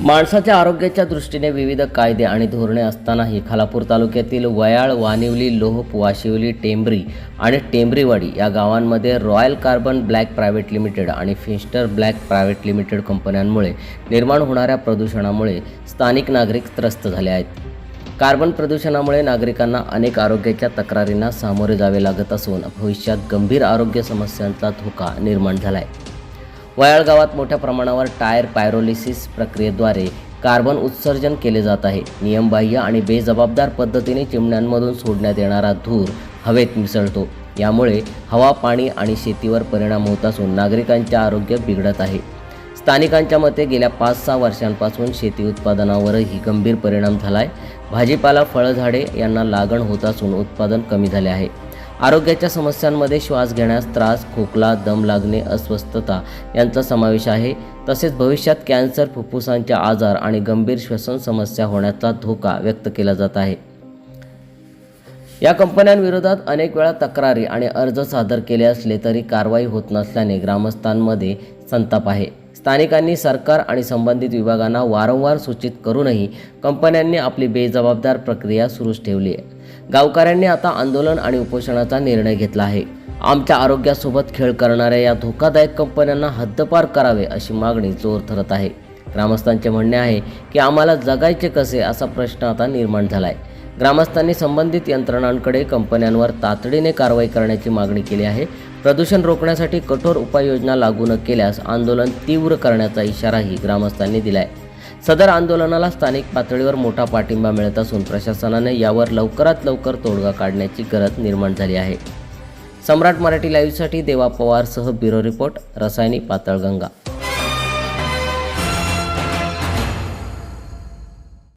माणसाच्या आरोग्याच्या दृष्टीने विविध कायदे आणि धोरणे असतानाही खालापूर तालुक्यातील वयाळ वानिवली लोहप वाशिवली टेंबरी आणि टेंबरीवाडी या गावांमध्ये Royal Carbon Black Private Limited आणि फिन्स्टर ब्लॅक प्रायव्हेट लिमिटेड कंपन्यांमुळे निर्माण होणाऱ्या प्रदूषणामुळे स्थानिक नागरिक त्रस्त झाले आहेत. कार्बन प्रदूषणामुळे नागरिकांना अनेक आरोग्याच्या तक्रारींना सामोरे जावे लागत असून भविष्यात गंभीर आरोग्य समस्यांचा धोका निर्माण झाला आहे वयाळ गावात मोठ्या प्रमाणावर टायर पायरोलिसिस प्रक्रियेद्वारे कार्बन उत्सर्जन केले जात आहे. नियमबाह्य आणि बेजबाबदार पद्धतीने चिमण्यांमधून सोडण्यात येणारा धूर हवेत मिसळतो. यामुळे हवा पाणी आणि शेतीवर परिणाम होत असून नागरिकांचे आरोग्य बिघडत आहे. स्थानिकांच्या मते गेल्या पाच सहा वर्षांपासून शेती उत्पादनावरही गंभीर परिणाम झाला आहे भाजीपाला फळझाडे यांना लागण होत असून उत्पादन कमी झाले आहे. आरोग्याच्या समस्यांमध्ये श्वास घेण्यास त्रास खोकला दम लागणे अस्वस्थता यांचा समावेश आहे. तसेच भविष्यात कॅन्सर फुफ्फुसांचे आजार आणि गंभीर श्वसन समस्या होण्याचा धोका व्यक्त केला जात आहे. या कंपन्यांविरोधात अनेक वेळा तक्रारी आणि अर्ज सादर केले असले तरी कारवाई होत नसल्याने ग्रामस्थांमध्ये संताप आहे. स्थानिकांनी सरकार आणि संबंधित विभागांना वारंवार सूचित करूनही कंपन्यांनी आपली बेजबाबदार प्रक्रिया सुरूच ठेवली आहे. गावकऱ्यांनी आता आंदोलन आणि उपोषणाचा निर्णय घेतला आहे. आमच्या आरोग्यासोबत खेळ करणाऱ्या या धोकादायक कंपन्यांना हद्दपार करावे अशी मागणी जोर ठरत आहे. ग्रामस्थांचे म्हणणे आहे की आम्हाला जगायचे कसे असा प्रश्न आता निर्माण झाला आहे ग्रामस्थांनी संबंधित यंत्रणांकडे कंपन्यांवर तातडीने कारवाई करण्याची मागणी केली आहे. प्रदूषण रोखण्यासाठी कठोर उपाययोजना लागू न केल्यास आंदोलन तीव्र करण्याचा इशाराही ग्रामस्थांनी दिला आहे सदर आंदोलनाला स्थानिक पातळीवर मोठा पाठिंबा मिळत असून प्रशासनाने यावर लवकरात लवकर तोडगा काढण्याची गरज निर्माण झाली आहे. सम्राट मराठी लाईव्हसाठी देवा पवारसह ब्युरो रिपोर्ट रसायनी पातळगंगा.